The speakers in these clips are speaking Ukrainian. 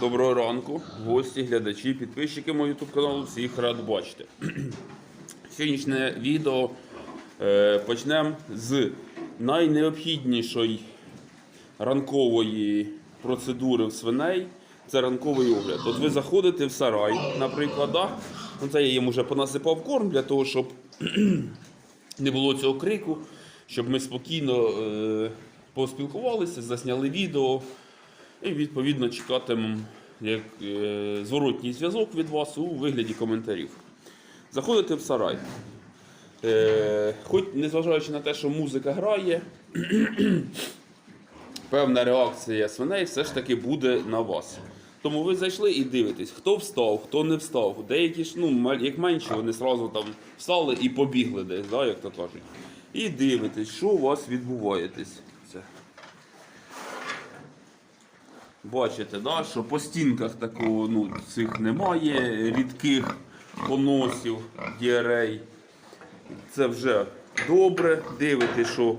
Доброго ранку, гості, глядачі, підписчики мого YouTube каналу. Всіх рад бачити. Сьогоднішнє відео е, почнемо з найнеобхіднішої ранкової процедури в свиней. Це ранковий огляд. От ви заходите в сарай, наприклад, да? ну, це я їм вже понасипав корм для того, щоб не було цього крику, щоб ми спокійно е, поспілкувалися, засняли відео і відповідно чекатимемо як, е, зворотній зв'язок від вас у вигляді коментарів. Заходите в сарай. Е, хоч незважаючи на те, що музика грає, певна реакція свиней все ж таки буде на вас. Тому ви зайшли і дивитесь, хто встав, хто не встав. Деякі ж, ну, як менші, вони одразу там встали і побігли десь, да, як то кажуть. І дивитесь, що у вас відбуваєтесь. Це. Бачите, да, що по стінках такого ну, цих немає, рідких поносів, діарей. Це вже добре. Дивитесь, що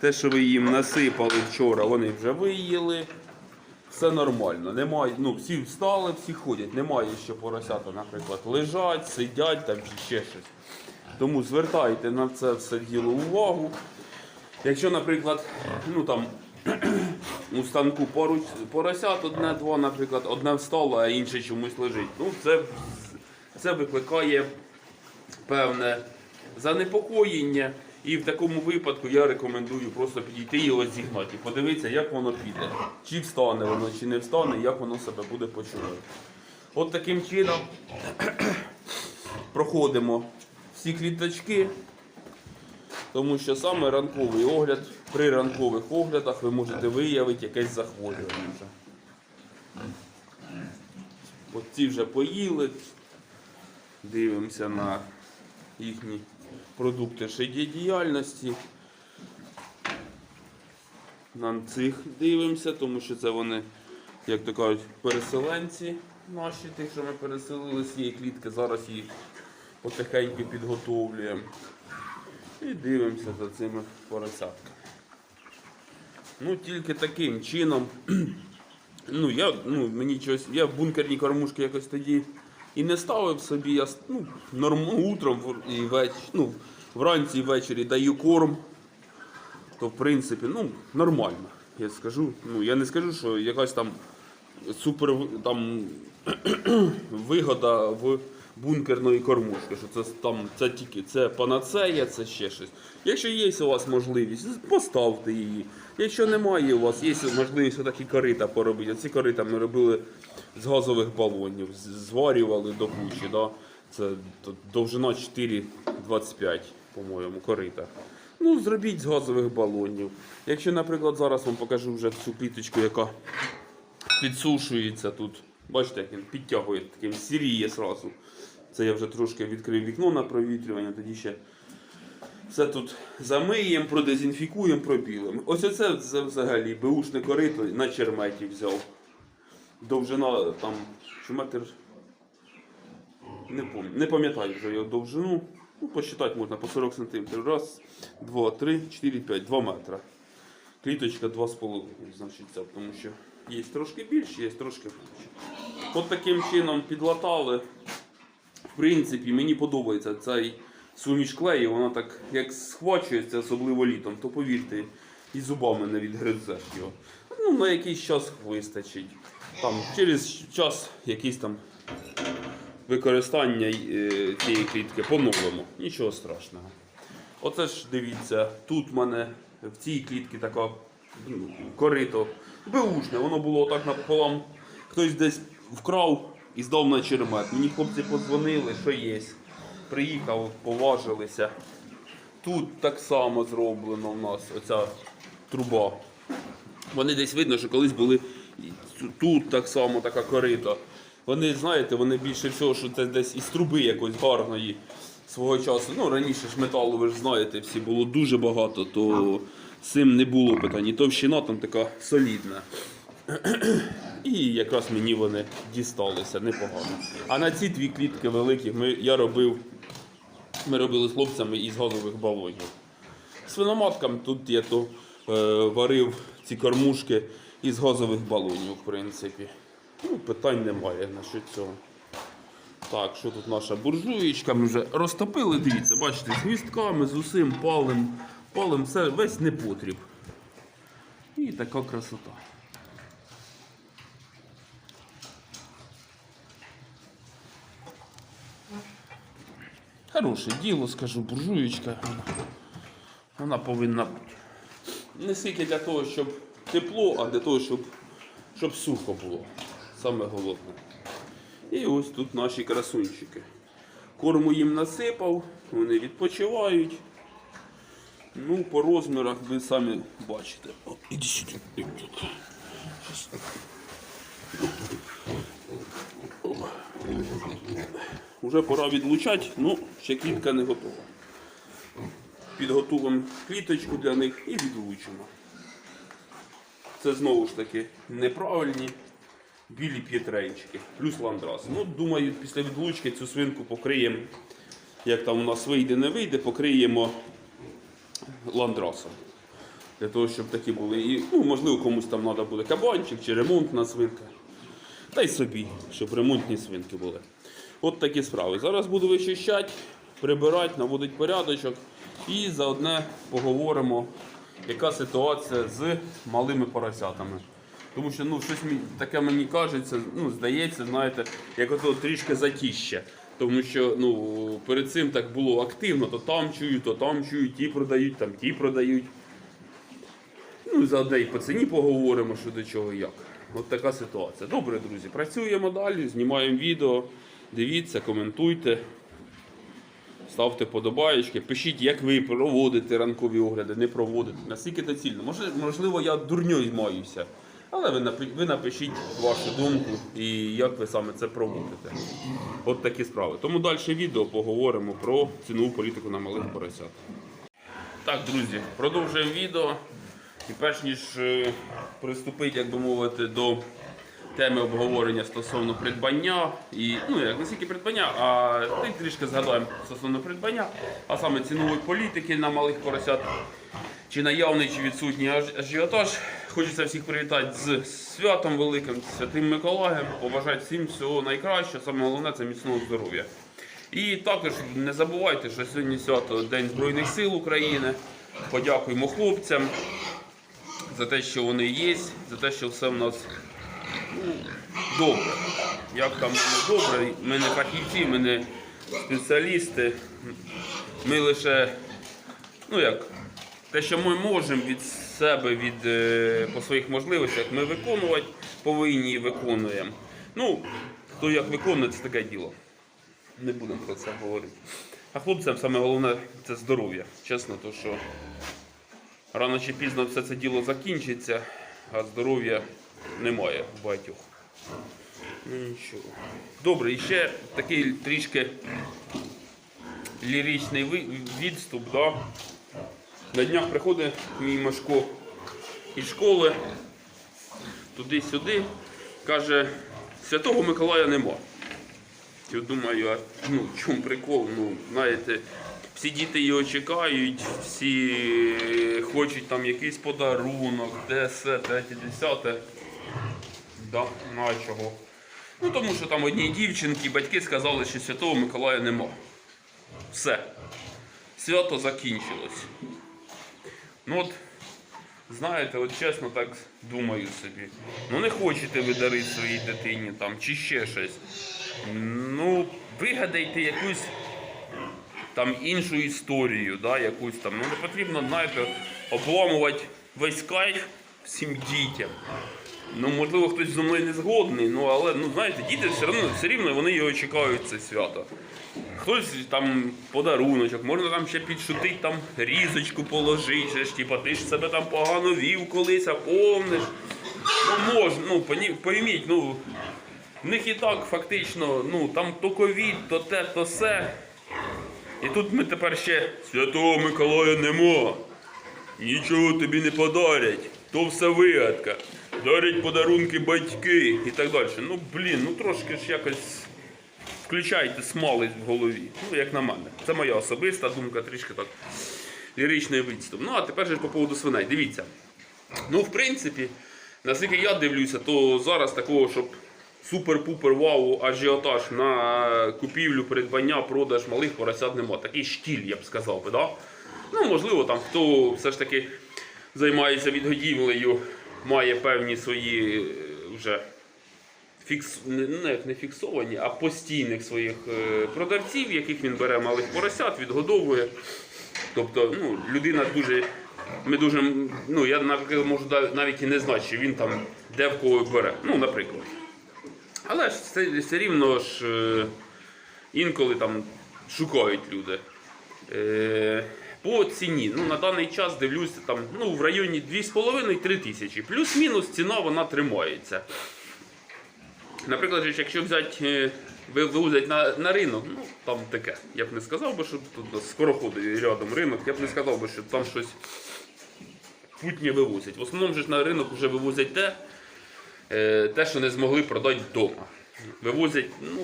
те, що ви їм насипали вчора, вони вже виїли. Все нормально. Немає, ну, всі встали, всі ходять. Немає ще поросята, наприклад, лежать, сидять там чи ще щось. Тому звертайте на це все діло увагу. Якщо, наприклад, ну там у станку поруч поросят одне-два, наприклад, одне встало, а інше чомусь лежить. Ну, це, це викликає певне занепокоєння. І в такому випадку я рекомендую просто підійти і розігнати, і подивитися, як воно піде. Чи встане воно, чи не встане, як воно себе буде почувати. От таким чином проходимо всі кліточки, тому що саме ранковий огляд, при ранкових оглядах ви можете виявити якесь захворювання. вже. От ці вже поїли, дивимося на їхні продукти життєдіяльності. На цих дивимося, тому що це вони, як то кажуть, переселенці наші, тих, що ми переселили з цієї клітки, зараз їх потихеньку підготовлюємо. І дивимося за цими поросятками. Ну, тільки таким чином. Ну, я, ну, мені щось, я бункерні кормушки якось тоді і не ставив собі. Я ну, норм, утром і веч, ну, вранці і ввечері даю корм. То в принципі, ну, нормально. Я скажу. Ну, я не скажу, що якась там супер там вигода в бункерної кормушки, що це там це тільки це панацея, це ще щось. Якщо є у вас можливість, поставте її. Якщо немає у вас, є можливість такі корита поробити. Ці корита ми робили з газових балонів, зварювали до кучі. Да? Це довжина 4,25, по-моєму, корита. Ну, зробіть з газових балонів. Якщо, наприклад, зараз вам покажу вже цю кліточку, яка підсушується тут. Бачите, як він підтягує таким сіріє зразу. Це я вже трошки відкрив вікно на провітрювання, тоді ще все тут замиємо, продезінфікуємо, пробілимо. Ось оце це взагалі беушне корито на черметі взяв. Довжина там метр. Не пам'ятаю, не пам'ятаю вже його довжину. Ну, посчитати можна по 40 см. Раз, два, три, чотири, п'ять, два метра. Кліточка 2,5, значить це, тому що є трошки більше, є трошки менше. От таким чином підлатали. Принципі, мені подобається цей суміш клею, вона так як схвачується, особливо літом, то повірте, і зубами не відгризеш його. Ну, на якийсь час вистачить. Там, через час якийсь там використання е, цієї клітки поновимо. Нічого страшного. Оце ж дивіться, тут в мене в цій клітці така ну, корито. Беушне, воно було отак напополам. Хтось десь вкрав і здав на чермет. Мені хлопці подзвонили, що є. Приїхав, поважилися. Тут так само зроблено в нас оця труба. Вони десь видно, що колись були тут так само така корита. Вони, знаєте, вони більше всього, що це десь із труби якоїсь гарної свого часу. Ну, раніше ж металу, ви ж знаєте, всі було дуже багато, то цим не було питань. І товщина там така солідна. І якраз мені вони дісталися непогано. А на ці дві клітки великі ми, я робив, ми робили з хлопцями із газових балонів. Свиноматкам тут я то е, варив ці кормушки із газових балонів, в принципі. Ну, питань немає насчет цього. Так, що тут наша буржуєчка? Ми вже розтопили, дивіться, бачите, з гвістками, з усім палим, палим все, весь непотріб. І така красота. Хороше діло, скажу, буржуєчка. Вона, повинна бути. Не стільки для того, щоб тепло, а для того, щоб, щоб сухо було. Саме головне. І ось тут наші красунчики. Корму їм насипав, вони відпочивають. Ну, по розмірах ви самі бачите. О, іди сюди. О. Уже пора відлучати, ну ще клітка не готова. Підготуємо кліточку для них і відлучимо. Це знову ж таки неправильні білі п'єтренчики, плюс ландрас. Ну, думаю, після відлучки цю свинку покриємо, як там у нас вийде, не вийде, покриємо ландрасом. Для того, щоб такі були. І, ну, можливо, комусь там треба буде кабанчик чи ремонтна свинка. Та й собі, щоб ремонтні свинки були. От такі справи. Зараз буду вичищати, прибирати, наводити порядочок і заодне поговоримо, яка ситуація з малими поросятами. Тому що ну, щось таке мені кажеться, ну, здається, знаєте, як ото трішки затіще. Тому що ну, перед цим так було активно, то там чують, то там чують, ті продають, там ті продають. Ну заодне і по ціні поговоримо, що до чого як. От така ситуація. Добре, друзі, працюємо далі, знімаємо відео. Дивіться, коментуйте, ставте подобаєчки, пишіть, як ви проводите ранкові огляди, не проводите. Наскільки це цільно. Можливо, я дурньою маюся. Але ви напишіть вашу думку і як ви саме це проводите. От такі справи. Тому далі відео поговоримо про цінову політику на малих поросят. Так, друзі, продовжуємо відео. І перш ніж е, приступити, як би мовити, до теми обговорення стосовно придбання, і ну як не стільки придбання, а ти трішки згадаємо стосовно придбання, а саме цінової політики на малих поросят, чи наявний, чи відсутній аж- ажіотаж. Хочеться всіх привітати з святом великим, святим Миколаєм, побажати всім всього найкращого, саме головне це міцного здоров'я. І також не забувайте, що сьогодні свято День Збройних сил України. Подякуємо хлопцям за те, що вони є, за те, що все в нас добре. Як там воно добре, ми не фахівці, ми не спеціалісти. Ми лише, ну як, те, що ми можемо від себе, від, е, по своїх можливостях, ми виконувати повинні і виконуємо. Ну, хто як виконує, це таке діло. Не будемо про це говорити. А хлопцям саме головне це здоров'я. Чесно, то що рано чи пізно все це діло закінчиться, а здоров'я немає багатьох. Ну нічого. Добре, і ще такий трішки ліричний відступ. Да? На днях приходить мій Машко із школи туди-сюди, каже, Святого Миколая нема. Я думаю, а ну, в чому прикол? Ну, знаєте, всі діти його чекають, всі хочуть там якийсь подарунок, те, все, третє, десяте. Да, на чого? Ну тому що там одній дівчинки батьки сказали, що Святого Миколая нема. Все. Свято закінчилось. Ну от, знаєте, от чесно так думаю собі. Ну не хочете ви дарити своїй дитині там чи ще щось. Ну, вигадайте якусь там іншу історію, да, якусь там. Ну не потрібно, знаєте, обламувати весь кайф всім дітям. Ну, можливо, хтось зі мною не згодний, ну але ну знаєте, діти все одно все рівно вони його чекають це свято. Хтось там подаруночок, можна там ще підшутить, там різочку положити, ще ж, типа, ти ж себе там погано вів колись, а помниш. Ну можна, ну пойміть, ну в них і так фактично, ну там то ковід, то те, то все. І тут ми тепер ще Святого Миколая нема. Нічого тобі не подарять. То все вигадка. Дарять подарунки батьки і так далі. Ну блін, ну трошки ж якось включайте смалець в голові. Ну, як на мене. Це моя особиста думка, трішки так ліричний відступ. Ну, а тепер же по поводу свиней. Дивіться. Ну, в принципі, наскільки я дивлюся, то зараз такого, щоб супер-пупер вау ажіотаж на купівлю, придбання, продаж малих поросят нема. Такий штіль, я б сказав би, да? Ну, можливо, там хто все ж таки займається відгодівлею, має певні свої е, вже фікс... не, не, не фіксовані, а постійних своїх е, продавців, яких він бере малих поросят, відгодовує. Тобто, ну, людина дуже. Ми дуже, ну я наприклад, можу навіть і не знати, що він там де в кого бере. Ну, наприклад. Але ж все, все рівно ж е, інколи там шукають люди. Е, по ціні, ну на даний час дивлюся там ну, в районі 2,5-3 тисячі. Плюс-мінус ціна вона тримається. Наприклад, якщо взяти, е, ви- вивозять на, на ринок, ну там таке. Я б не сказав би, що тут скороходить рядом ринок, я б не сказав би, що там щось путнє вивозять. В основному ж на ринок вже вивозять те, е, те, що не змогли продати вдома. Вивозять, ну,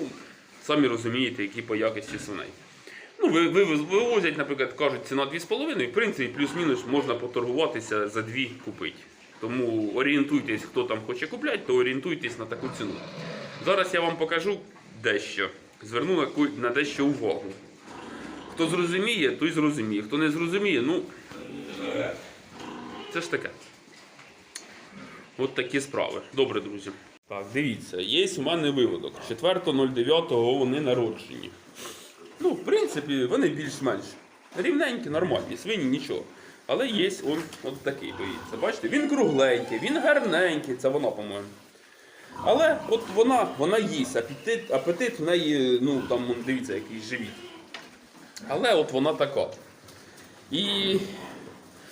самі розумієте, які по якості свиней. Ну, ви- ви- вивозять, наприклад, кажуть, ціна 2,5, в принципі, плюс-мінус можна поторгуватися за 2 купити. Тому орієнтуйтесь, хто там хоче купляти, то орієнтуйтесь на таку ціну. Зараз я вам покажу дещо. Зверну на, на дещо увагу. Хто зрозуміє, той зрозуміє. Хто не зрозуміє, ну це ж таке. От такі справи. Добре, друзі. Так, дивіться, є у мене виводок. 4.09 вони народжені. Ну, в принципі, вони більш-менш рівненькі, нормальні, свині нічого. Але є он, от такий, боїться. Бачите, він кругленький, він гарненький, це вона, по-моєму. Але от вона, вона їсть, апетит, апетит в неї, ну там дивіться, який живіт. Але от вона така. І,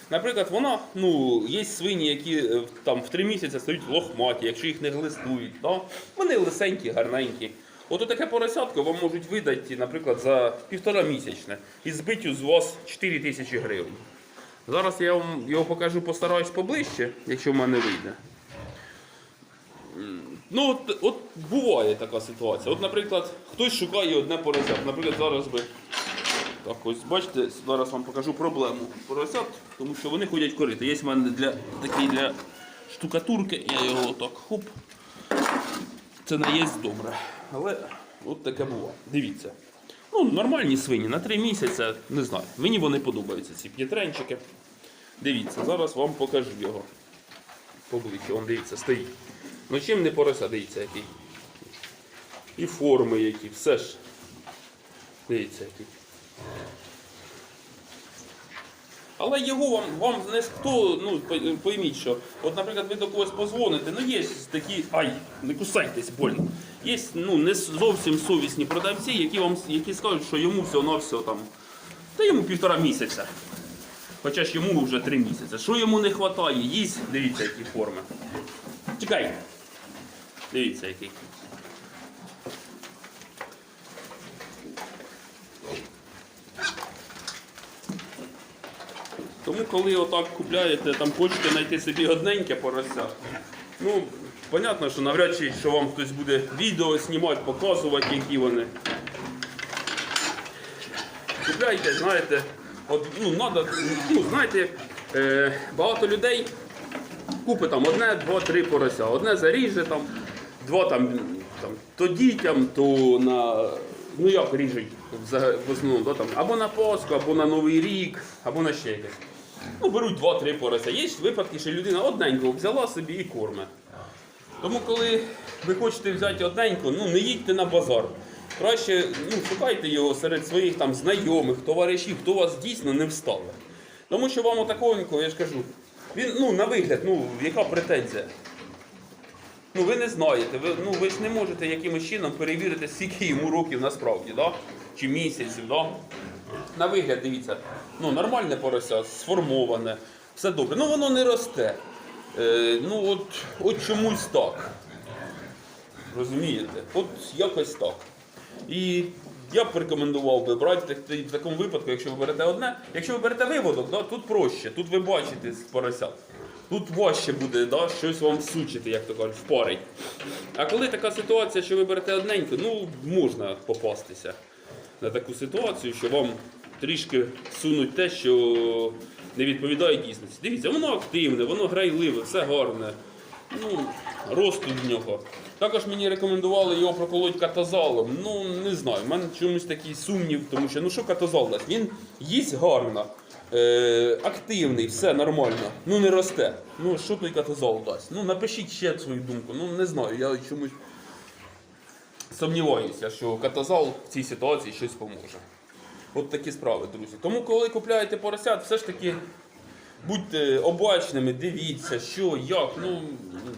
наприклад, вона, ну, є свині, які е, там в три місяці стають лохматі, якщо їх не глистують. Да? Вони лисенькі, гарненькі. От таке поросятко вам можуть видати, наприклад, за півтора місячне і збиттю з вас 4 тисячі гривень. Зараз я вам його покажу, постараюсь поближче, якщо в мене вийде. Ну, от, от буває така ситуація. От, наприклад, хтось шукає одне поросят. Наприклад, зараз би. Так, ось бачите, зараз вам покажу проблему поросят, тому що вони ходять корити. Є в мене для, такий для штукатурки, я його отак хоп. Це не є добре. Але от таке буває. Дивіться. Ну, нормальні свині на 3 місяці, не знаю. Мені вони подобаються, ці п'ятренчики. Дивіться, зараз вам покажу його. Поближче, он дивіться, стоїть. Ну чим не порося, дивіться, який. І форми які, все ж. Дивіться, який. Але його вам, вам не хто, ну пойміть, що, от, наприклад, ви до когось позвоните, ну є такі, ай, не кусайтесь, больно. Є ну, не зовсім совісні продавці, які вам які скажуть, що йому все там, та йому півтора місяця. Хоча ж йому вже три місяці. Що йому не вистачає? Їсть, дивіться, які форми. Чекай. Дивіться, який. Тому коли отак купляєте, там хочете знайти собі одненьке порося, ну, понятно, що навряд чи що вам хтось буде відео знімати, показувати, які вони. Купляйте, знаєте, от, ну, надо, ну, знаєте, е, багато людей купить там одне, два, три порося. Одне заріже там, два там, там то дітям, то на. Ну як ріжуть в основному, да, там, або на Пасху, або на Новий рік, або на ще якесь. Ну, беруть два-три порося. Є випадки, що людина одненького взяла собі і корме. Тому, коли ви хочете взяти одненько, ну не їдьте на базар. Краще ну, шукайте його серед своїх там знайомих, товаришів, хто вас дійсно не вставить. Тому що вам отаконько, я ж кажу, він ну, на вигляд, ну, яка претензія? Ну ви не знаєте, ви, ну, ви ж не можете якимось чином перевірити, скільки йому років насправді, да? чи місяців. Да? На вигляд, дивіться, ну нормальне порося, сформоване, все добре. Ну воно не росте. Е, ну от, от чомусь так. Розумієте? От якось так. І я б рекомендував би брати в такому випадку, якщо ви берете одне. Якщо ви берете виводок, да, тут проще, тут ви бачите з поросят. Тут важче буде да, щось вам всучити, як то кажуть, впарить. А коли така ситуація, що ви берете одненько, ну можна попастися на таку ситуацію, що вам трішки сунуть те, що не відповідає дійсності. Дивіться, воно активне, воно грайливе, все гарне. Ну, росту в нього. Також мені рекомендували його проколоть катазалом. Ну, не знаю, в мене чомусь такий сумнів, тому що ну що катазал дасть? Він їсть гарно, е, активний, все нормально. Ну не росте. Ну що той катазал дасть? Ну напишіть ще свою думку. Ну не знаю, я чомусь сумніваюся, що катазал в цій ситуації щось поможе. От такі справи, друзі. Тому, коли купляєте поросят, все ж таки будьте обачними, дивіться, що, як. Ну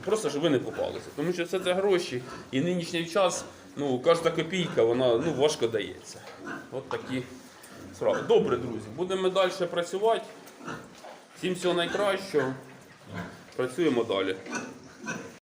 просто щоб ви не попалися. Тому що все це гроші, і нинішній час, ну, кожна копійка, вона ну, важко дається. От такі справи. Добре, друзі, будемо далі працювати. Всім всього найкращого. Працюємо далі.